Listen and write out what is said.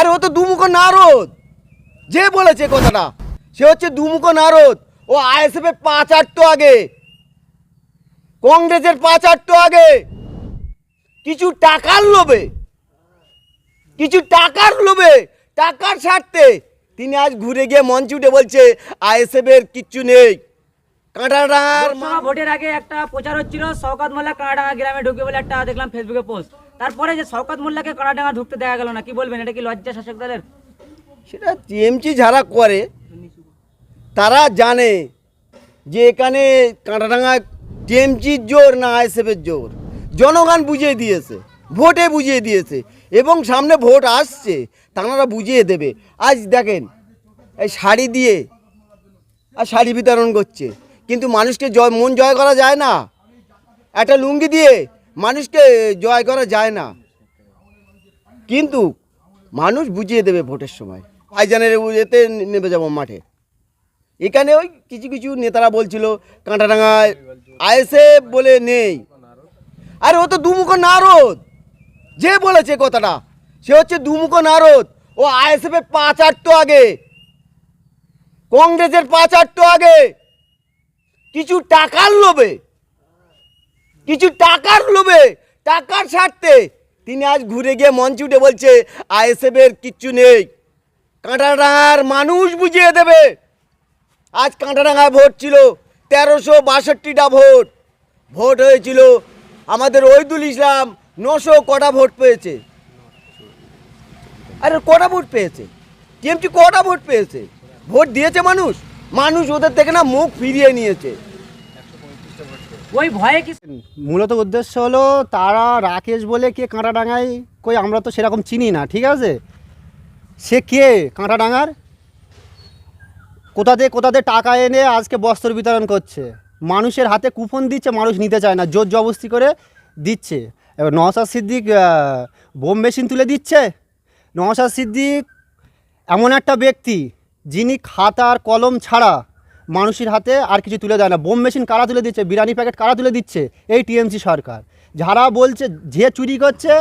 আরে ও তো দুমুখো নারদ। যে বলেছে কথাটা, সে হচ্ছে দুমুখো নারদ। ও আইএসএফ এর পাঁচ আটটো আগে, কংগ্রেসের পাঁচ আটটো আগে। কিছু টাকার লোভে, কিছু টাকার লোভে, টাকার স্বার্থে তিনি আজ ঘুরে গিয়ে মঞ্চ উঠে বলছে, আইএসএফ এর কিচ্ছু নেই। লোকসভা ভোটের আগে একটা প্রচার হচ্ছিল, শওকাত মোল্লা কানাডাঙ্গা গ্রামে ঢুকে বলে একটা দেখলাম ফেসবুকে পোস্ট তারপরে যে শওকাত মোল্লাকে কানাডাঙ্গা ঢুকতে দেখা গেল না, কি বলবেন? এটা কি লজ্জা শাসক দলের? সেটা টিএমসি যারা করে, তারা জানে যে এখানে কাঁটাডাঙ্গা টিএমসির জোর না আইএসএফের জোর। জনগণ বুঝিয়ে দিয়েছে, ভোটে বুঝিয়ে দিয়েছে, এবং সামনে ভোট আসছে তারা বুঝিয়ে দেবে। আজ দেখেন, এই শাড়ি দিয়ে, আর শাড়ি বিতরণ করছে, কিন্তু মানুষকে জয় মন জয় করা যায় না। একটা লুঙ্গি দিয়ে মানুষকে জয় করা যায় না। কিন্তু মানুষ বুঝিয়ে দেবে ভোটের সময়। ভাইজানের এতে নেমে যাব মাঠে। এখানে ওই কিছু কিছু নেতারা বলছিল, কাঁটাডাঙ্গায় আইএসএফ বলে নেই। আরে ও তো দুমুখো নারদ। যে বলেছে কথাটা, সে হচ্ছে দুমুখো নারদ। ও আইএসএফ এর পাঁচ আটটো আগে। কংগ্রেসের পাঁচ আটটো আগে। কিছু টাকার লোভে কিছু টাকার লোভে, টাকার স্বার্থে তিনি আজ ঘুরে গিয়ে মঞ্চ উঠে বলছে, আইএসএফ এর কিচ্ছু নেই। কাঁটাডাঙার মানুষ বুঝিয়ে দেবে। আজ কাঁটাডাঙ্গায় ভোট ছিল তেরোশো বাষট্টিটা ভোট। ভোট হয়েছিল আমাদের ওইদুল ইসলাম নশো কটা ভোট পেয়েছে। আরে কটা ভোট পেয়েছে? টিএমসি কটা ভোট পেয়েছে? ভোট দিয়েছে মানুষ? মানুষ ওদের থেকে না মুখ ফিরিয়ে নিয়েছে। ওই ভয়ে কি মূলত উদ্দেশ্য হলো তারা রাকেশ বলে কে কাঁটাডাঙ্গায় কই আমরা তো সেরকম চিনি না, ঠিক আছে? সে কে কাঁটাডাঙ্গার? কোথাতে কোথাতে টাকা এনে আজকে বস্ত্র বিতরণ করছে? মানুষের হাতে কুপন দিচ্ছে, মানুষ নিতে চায় না, জোর জবস্তি করে দিচ্ছে। এবার নওশাদ সিদ্দিক বোম মেশিন তুলে দিচ্ছে। নওশাদ সিদ্দিক এমন একটা ব্যক্তি যিনি খাতার কলম ছাড়া মানুষের হাতে আর কিছু তুলে দেয় না। বোম মেশিন কারা তুলে দিচ্ছে? বিরিয়ানি প্যাকেট কারা তুলে দিচ্ছে? এই টিএমসি সরকার। যারা বলছে যে চুরি করছে